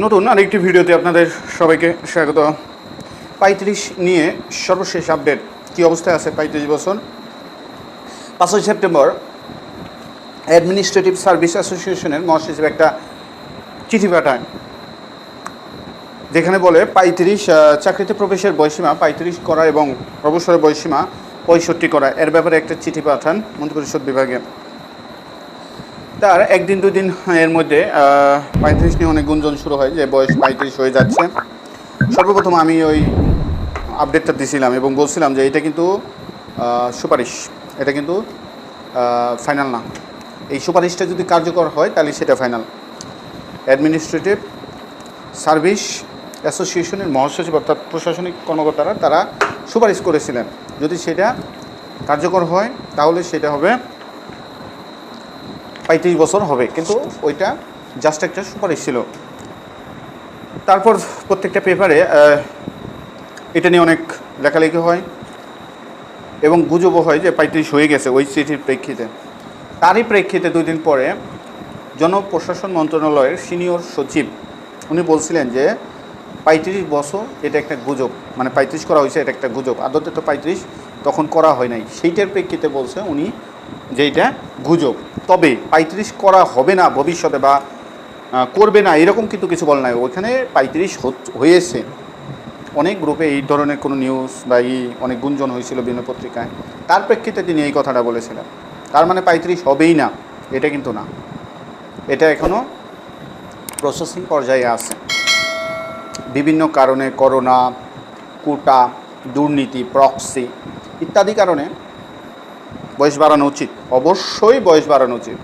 নতুন আরেকটি ভিডিওতে আপনাদের সবাইকে স্বাগত। পঁয়ত্রিশ নিয়ে সর্বশেষ আপডেট কী অবস্থায় আছে পঁয়ত্রিশ বছর? পাঁচই সেপ্টেম্বর অ্যাডমিনিস্ট্রেটিভ সার্ভিস অ্যাসোসিয়েশনের মহাসচিব একটা চিঠি পাঠায়। যেখানে বলে, পঁয়ত্রিশ চাকরিতে প্রবেশের বয়সীমা পঁয়ত্রিশ করা এবং অবসরের বয়সীমা পঁয়ষট্টি করা। এর ব্যাপারে একটা চিঠি পাঠান মন্ত্রিপরিষদ বিভাগে। তার একদিন দুই দিন এর মধ্যে পঁয়ত্রিশ নিয়ে অনেক গুঞ্জন শুরু হয় যে বয়স পঁয়ত্রিশ হয়ে যাচ্ছে। সর্বপ্রথম আমি ওই আপডেটটা দিছিলাম এবং বলছিলাম যে এটা কিন্তু সুপারিশ। এটা কিন্তু ফাইনাল না। এই সুপারিশটা যদি কার্যকর হয়, তাহলে সেটা ফাইনাল অ্যাডমিনিস্ট্রেটিভ সার্ভিস অ্যাসোসিয়েশনের মহাসচিব অর্থাৎ প্রশাসনিক কর্মকর্তারা, তারা সুপারিশ করেছিলেন। যদি সেটা কার্যকর হয়, তাহলে সেটা হবে পঁয়ত্রিশ বছর হবে, কিন্তু ওইটা জাস্ট একটা সুপারিশ ছিল। তারপর প্রত্যেকটা পেপারে এটা নিয়ে অনেক লেখালেখি হয় এবং গুজবও হয় যে পঁয়ত্রিশ হয়ে গেছে ওই চিঠির প্রেক্ষিতে। তারই প্রেক্ষিতে দুই দিন পরে জনপ্রশাসন মন্ত্রণালয়ের সিনিয়র সচিব, উনি বলছিলেন যে পঁয়ত্রিশ বছর এটা একটা গুজব মানে পঁয়ত্রিশ করা হয়েছে এটা একটা গুজব, আদতে তো পঁয়ত্রিশ তখন করা হয় নাই। সেইটার প্রেক্ষিতে বলছে উনি যে এটা গুজব। তবে পঁয়ত্রিশ করা হবে না ভবিষ্যতে বা করবে না, এরকম কিন্তু কিছু বল নাই। ওইখানে পঁয়ত্রিশ হয়েছে। অনেক গ্রুপে এই ধরনের কোনো নিউজ বা এই অনেক গুঞ্জন হয়েছিল বিভিন্ন পত্রিকায়। তার প্রেক্ষিতে তিনি এই কথাটা বলেছিলেন। তার মানে পঁয়ত্রিশ হবেই না, এটা কিন্তু না। এটা এখনও প্রসেসিং পর্যায়ে আছে। বিভিন্ন কারণে করোনা কোটা, দুর্নীতি প্রক্সি ইত্যাদি কারণে বয়স বাড়ানো উচিত। অবশ্যই বয়স বাড়ানো উচিত।